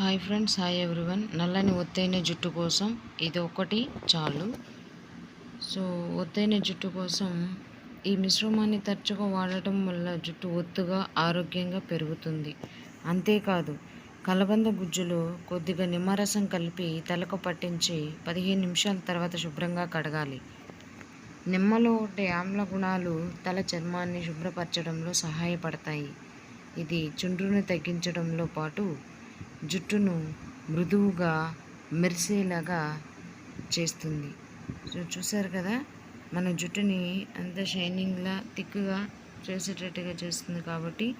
Hi friends hi everyone నల్లని ఒత్తైన జుట్టు కోసం ఇది ఒకటి చాలు. సో ఒత్తైన జుట్టు కోసం ఈ మిశ్రమాన్ని తరచుగా వాడటం వల్ల జుట్టు ఒత్తుగా ఆరోగ్యంగా పెరుగుతుంది. అంతేకాదు కలబంద గుజ్జులో కొద్దిగా నిమ్మరసం కలిపి తలకు పట్టించి పదిహేను నిమిషాల తర్వాత శుభ్రంగా కడగాలి. నిమ్మలో ఉండే ఆమ్ల గుణాలు తల చర్మాన్ని శుభ్రపరచడంలో సహాయపడతాయి. ఇది చుండ్రును తగ్గించడంలో పాటు జుట్టును మృదువుగా మెరిసేలాగా చేస్తుంది. సో చూసారు కదా? మన జుట్టుని అంత షైనింగ్లా థిక్గా చేసేటట్టుగా చేస్తుంది కాబట్టి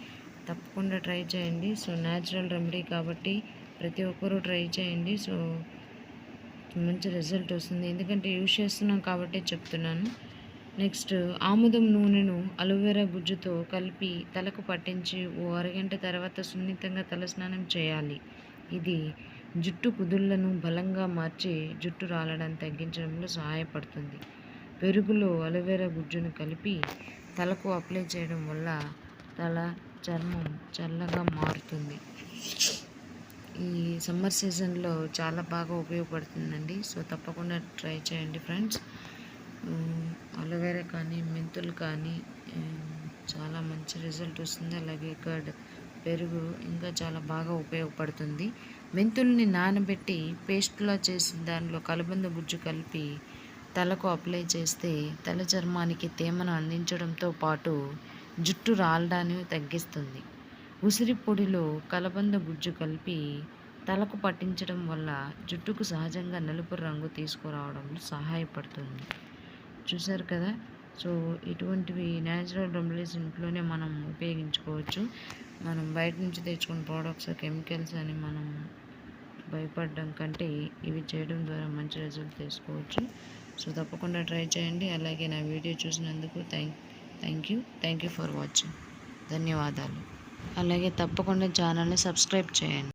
తప్పకుండా ట్రై చేయండి. సో న్యాచురల్ రెమెడీ కాబట్టి ప్రతి ఒక్కరూ ట్రై చేయండి. సో మంచి రిజల్ట్ వస్తుంది. ఎందుకంటే యూజ్ చేస్తున్నాం కాబట్టి చెప్తున్నాను. నెక్స్ట్ ఆముదం నూనెను అలోవెరా గుజ్జుతో కలిపి తలకు పట్టించి ఓ అరగంట తర్వాత సున్నితంగా తలస్నానం చేయాలి. ఇది జుట్టు కుదుళ్ళను బలంగా మార్చి జుట్టు రాలడం తగ్గించడంలో సహాయపడుతుంది. పెరుగులో అలోవెరా గుజ్జును కలిపి తలకు అప్లై చేయడం వల్ల తల చర్మం చల్లగా మారుతుంది. ఈ సమ్మర్ సీజన్లో చాలా బాగా ఉపయోగపడుతుందండి. సో తప్పకుండా ట్రై చేయండి ఫ్రెండ్స్. అలోవెరా కానీ మెంతులు కానీ చాలా మంచి రిజల్ట్ వస్తుంది. అలాగే కర్డ్ పెరుగు ఇంకా చాలా బాగా ఉపయోగపడుతుంది. మెంతుల్ని నానబెట్టి పేస్ట్లా చేసి దానిలో కలబంద గుజ్జు కలిపి తలకు అప్లై చేస్తే తల చర్మానికి తేమను అందించడంతో పాటు జుట్టు రాలడాన్ని తగ్గిస్తుంది. ఉసిరి పొడిలో కలబంద గుజ్జు కలిపి తలకు పట్టించడం వల్ల జుట్టుకు సహజంగా నలుపు రంగు తీసుకురావడంలో సహాయపడుతుంది. చూసారు కదా. సో ఇటువంటివి న్యాచురల్ రెమెడీస్ ఇంట్లోనే మనం ఉపయోగించుకోవచ్చు. మనం బయట నుంచి తెచ్చుకున్న ప్రోడక్ట్స్ కెమికల్స్ అని మనం భయపడడం కంటే ఇవి చేయడం ద్వారా మంచి రిజల్ట్ తీసుకోవచ్చు. సో తప్పకుండా ట్రై చేయండి. అలాగే నా వీడియో చూసినందుకు thank thank you thank you for watching ధన్యవాదాలు. అలాగే తప్పకుండా ఛానల్ని సబ్స్క్రైబ్ చేయండి.